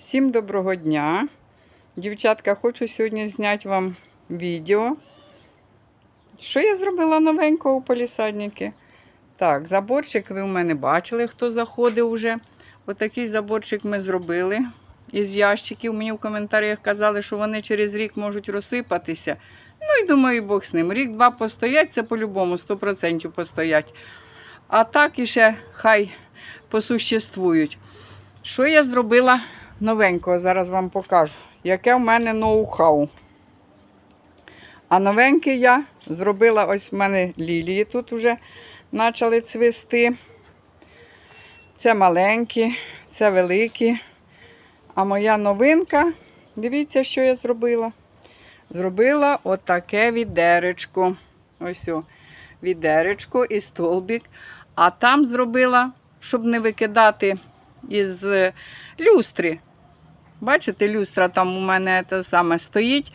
Всім доброго дня. Дівчатка, хочу сьогодні зняти вам відео. Що я зробила новенького у полісадники? Так, заборчик ви в мене бачили, хто заходив уже. Отакий заборчик ми зробили із ящиків. Мені в коментарях казали, що вони через рік можуть розсипатися. Ну і думаю, Бог з ним. Рік-два постоять, це по-любому 100% постоять. А так і ще хай посуществують. Що я зробила новенького? Зараз вам покажу. Яке в мене ноу-хау. А новенький я зробила ось в мене лілії тут вже почали цвісти. Це маленькі, це великі. А моя новинка, дивіться, що я зробила. Зробила отаке відеречко. Ось о, відеречко і столбик. А там зробила, щоб не викидати із люстри. Бачите, люстра там у мене те саме стоїть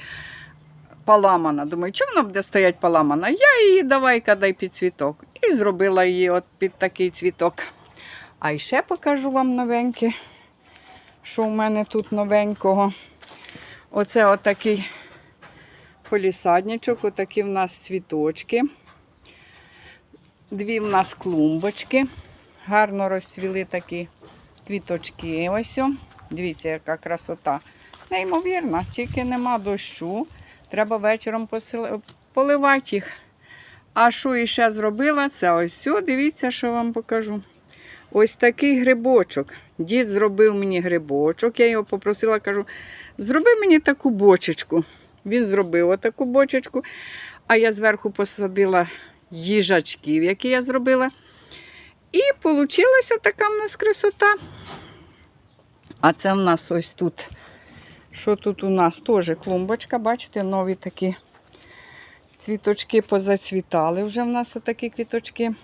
поламана. Думаю, чому вона буде стояти поламана? Я її давай-ка дай під цвіток. І зробила її от під такий цвіток. А ще покажу вам новеньке, що у мене тут новенького. Оце отакий полісадничок, отакі в нас цвіточки. Дві в нас клумбочки. Гарно розцвіли такі квіточки. Ось. Дивіться, яка красота. Неймовірна, тільки нема дощу. Треба вечором поливати їх. А що іще зробила? Це ось все. Дивіться, що вам покажу. Ось такий грибочок. Дід зробив мені грибочок. Я його попросила, кажу, зроби мені таку бочечку. Він зробив отаку бочечку, а я зверху посадила їжачків, які я зробила. І вийшла така в нас красота. А це в нас ось тут. Що тут у нас? Теж клумбочка, бачите, нові такі цвіточки позацвітали. Вже в нас отакі квіточки.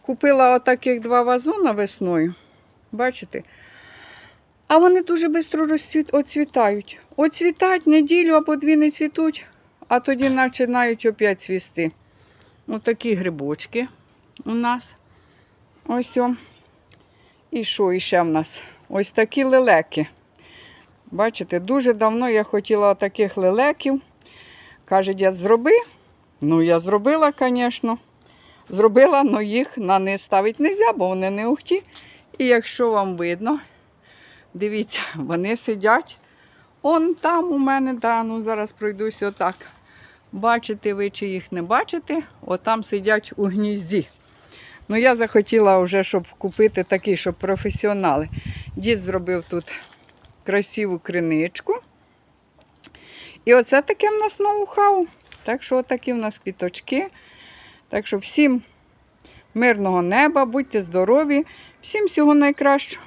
Купила отаких два вазона весною. Бачите? А вони дуже швидко розцвіт... оцвітають. Оцвітають неділю або дві не цвітуть, а тоді починають опять цвісти. Отакі грибочки у нас. Ось. О. І що іще в нас? Ось такі лелеки. Бачите, дуже давно я хотіла таких лелеків. Каже, я зроби. Ну, я зробила, звісно. Зробила, але їх на не ставити не можна, бо вони не ухті. І якщо вам видно, дивіться, вони сидять. Он там у мене, да, ну зараз пройдусь отак. Бачите ви чи їх не бачите, отам сидять у гнізді. Ну, я захотіла вже, щоб купити такий, щоб професіонали. Дід зробив тут красиву криничку. І оце таке в нас ноу-хау. Так що отакі в нас квіточки. Так що всім мирного неба, будьте здорові, всім всього найкращого.